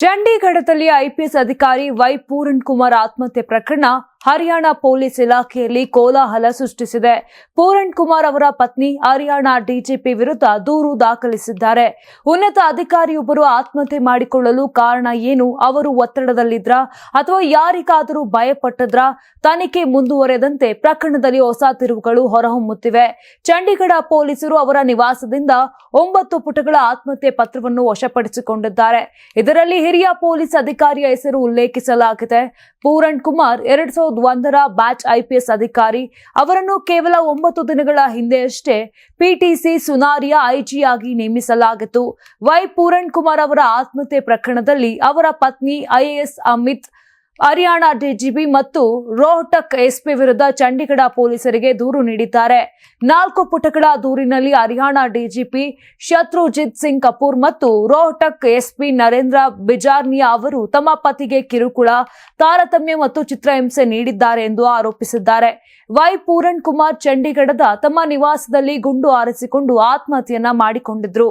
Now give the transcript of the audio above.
ಚಂಡೀಗಢದಲ್ಲಿ IPS ಅಧಿಕಾರಿ Y Puran Kumar ಆತ್ಮಹತ್ಯೆ ಪ್ರಕರಣ ಹರಿಯಾಣ ಪೊಲೀಸ್ ಇಲಾಖೆಯಲ್ಲಿ ಕೋಲಾಹಲ ಸೃಷ್ಟಿಸಿದೆ. ಪೂರಣ್ ಕುಮಾರ್ ಅವರ ಪತ್ನಿ ಹರಿಯಾಣ ಡಿಜಿಪಿ ವಿರುದ್ಧ ದೂರು ದಾಖಲಿಸಿದ್ದಾರೆ. ಉನ್ನತ ಅಧಿಕಾರಿಯೊಬ್ಬರು ಆತ್ಮಹತ್ಯೆ ಮಾಡಿಕೊಳ್ಳಲು ಕಾರಣ ಏನು? ಅವರು ಒತ್ತಡದಲ್ಲಿದ್ರ? ಅಥವಾ ಯಾರಿಗಾದರೂ ಭಯಪಟ್ಟದ್ರ? ತನಿಖೆ ಮುಂದುವರೆದಂತೆ ಪ್ರಕರಣದಲ್ಲಿ ಹೊಸ ತಿರುವುಗಳು ಹೊರಹೊಮ್ಮುತ್ತಿವೆ. ಚಂಡೀಗಢ ಪೊಲೀಸರು ಅವರ ನಿವಾಸದಿಂದ ಒಂಬತ್ತು ಪುಟಗಳ ಆತ್ಮಹತ್ಯೆ ಪತ್ರವನ್ನು ವಶಪಡಿಸಿಕೊಂಡಿದ್ದಾರೆ. ಇದರಲ್ಲಿ ಹಿರಿಯ ಪೊಲೀಸ್ ಅಧಿಕಾರಿಯ ಹೆಸರು ಉಲ್ಲೇಖಿಸಲಾಗಿದೆ. ಪೂರಣ್ ಕುಮಾರ್ ಎರಡ್ ಒಂದರ ಬ್ಯಾಚ್ ಐಪಿಎಸ್ ಅಧಿಕಾರಿ. ಅವರನ್ನು ಕೇವಲ ಒಂಬತ್ತು ದಿನಗಳ ಹಿಂದೆಯಷ್ಟೇ ಪಿಟಿಸಿ ಸುನಾರಿಯ ಐಜಿಯಾಗಿ ನೇಮಿಸಲಾಗಿತ್ತು. ವೈ ಪೂರಣ್ ಕುಮಾರ್ ಅವರ ಆತ್ಮಹತ್ಯೆ ಪ್ರಕರಣದಲ್ಲಿ ಅವರ ಪತ್ನಿ ಐಎಎಸ್ ಅಮಿತ್ ಹರಿಯಾಣ ಡಿಜಿಪಿ ಮತ್ತು ರೋಹ್ಟಕ್ ಎಸ್ಪಿ ವಿರುದ್ಧ ಚಂಡೀಗಢ ಪೊಲೀಸರಿಗೆ ದೂರು ನೀಡಿದ್ದಾರೆ. ನಾಲ್ಕು ಪುಟಗಳ ದೂರಿನಲ್ಲಿ ಹರಿಯಾಣ ಡಿಜಿಪಿ ಶತ್ರುಜಿತ್ ಸಿಂಗ್ ಕಪೂರ್ ಮತ್ತು ರೋಹ್ಟಕ್ ಎಸ್ಪಿ ನರೇಂದ್ರ ಬಿಜಾರ್ನಿಯಾ ಅವರು ತಮ್ಮ ಪತಿಗೆ ಕಿರುಕುಳ, ತಾರತಮ್ಯ ಮತ್ತು ಚಿತ್ರಹಿಂಸೆ ನೀಡಿದ್ದಾರೆ ಎಂದು ಆರೋಪಿಸಿದ್ದಾರೆ. ವೈ ಪೂರಣ್ ಕುಮಾರ್ ಚಂಡೀಗಢದ ತಮ್ಮ ನಿವಾಸದಲ್ಲಿ ಗುಂಡು ಹಾರಿಸಿಕೊಂಡು ಆತ್ಮಹತ್ಯೆಯನ್ನ ಮಾಡಿಕೊಂಡಿದ್ರು.